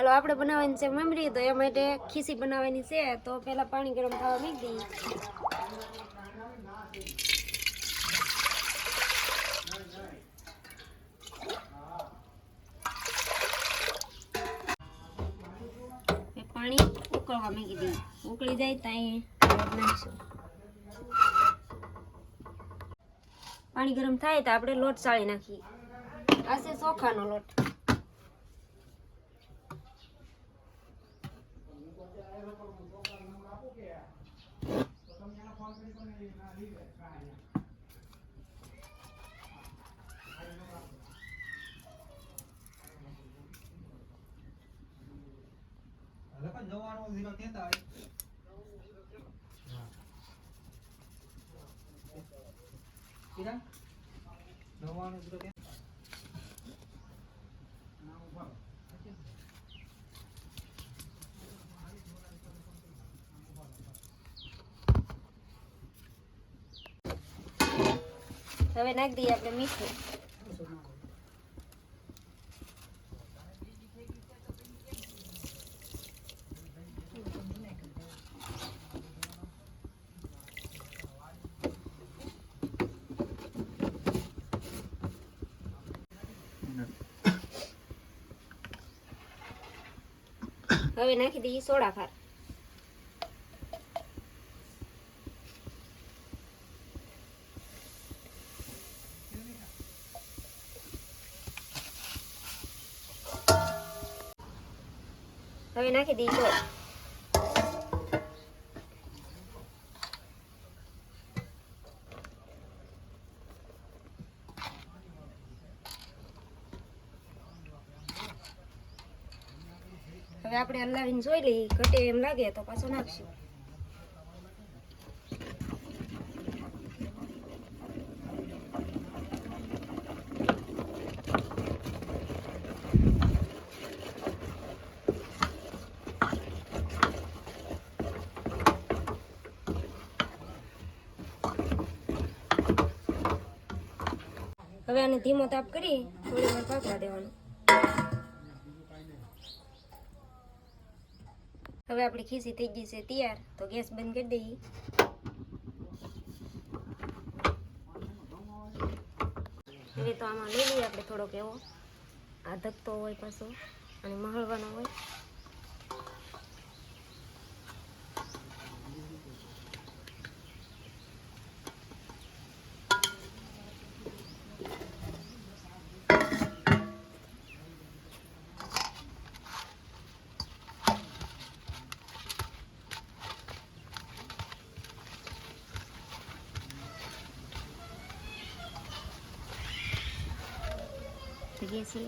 હાલો, આપણે બનાવવાની છે મમરી, તો એ માટે ખીસી બનાવવાની છે, તો પહેલા પાણી ગરમ થવા મૂકી દઈએ પાણી ઉકળવા મૂકી દઈએ ઉકળી જાય ત્યાં નાખીશું. પાણી ગરમ થાય તો આપણે લોટ ચાળી નાખીએ. આ છે ચોખાનો લોટ. પણ જવાનો ઝીરો કહેતા હોય નવ્વાણું ઝીરો કહેતા હવે નાખી દઈએ આપણે મીઠું હવે નાખી દઈએ સોડા ખાર હવે નાખી ગોળ હવે આપણે હલાવીને જોઈ લઈએ ઘટે એમ લાગે તો પાછો નાખશું હવે આને ધીમો તાપ કરી થોડી વાર પાકવા દેવાનું. હવે આપણી ખીસી થઈ ગઈ છે તૈયાર, તો ગેસ બંધ કરી દઈએ. હવે તો આમાં લઈ લઈએ આપણે થોડોક એવો. આ ધકતો હોય પાછો, અને મહળવાનો હોય. થઈ ગઈ છે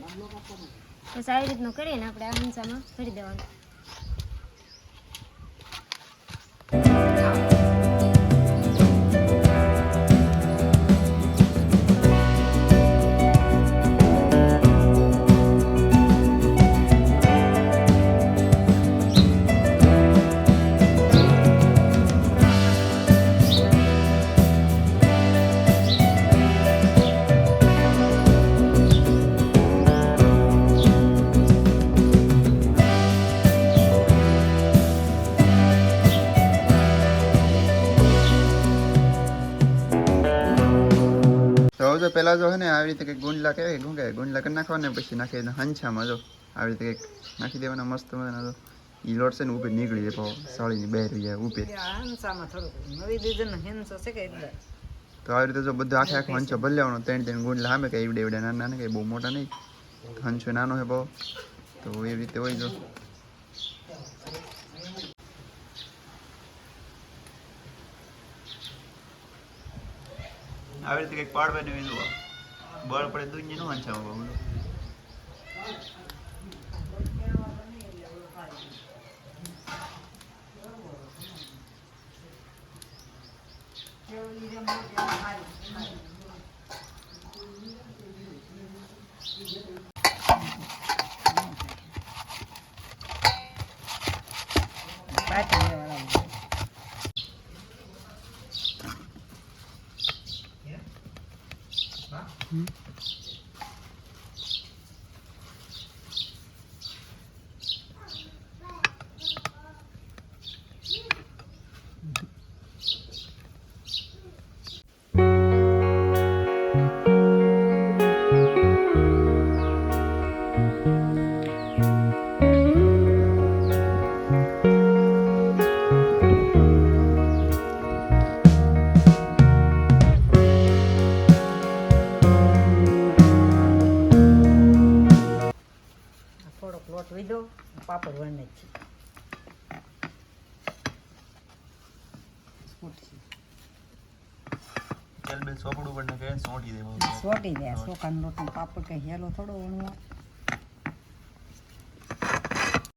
બસ આવી રીતનું કરીને આપણે આ હંસામાં ભરી દેવાનું. હવે જો હે ને આવી રીતે કંઈક ગુંડલા કહેવાય શું કહેવાય? ગુંડલા કરી નાખવાના પછી નાખી હંછા હંછામાં જો આવી રીતે કંઈક નાખી દેવાના મસ્ત મજાના જો. ઈ લોટ છે ને ઉપર નીકળી જાય પાછો સાળીની બહાર જાય ઉપર કે તો આવી રીતે જો બધું આખે આખો હંચો ભરી લેવાનો ત્રણ ત્રણ ગુંડલા સામે કઈ એવડે એવડે નાના નાના કઈ બહુ મોટા નહીં. હંચો નાનો છે બહુ તો એવી રીતે હોય જો. આવી રીતે કંઈક પાડવાની વિધવા બળ પડે દુનિયા નું હંચામાં બહુ પાછી પાપડ વળને દો પાપડ પડને કે સોટી દે સોકાનો લોટનો પાપડ કઈ હેલો થોડો વણવા.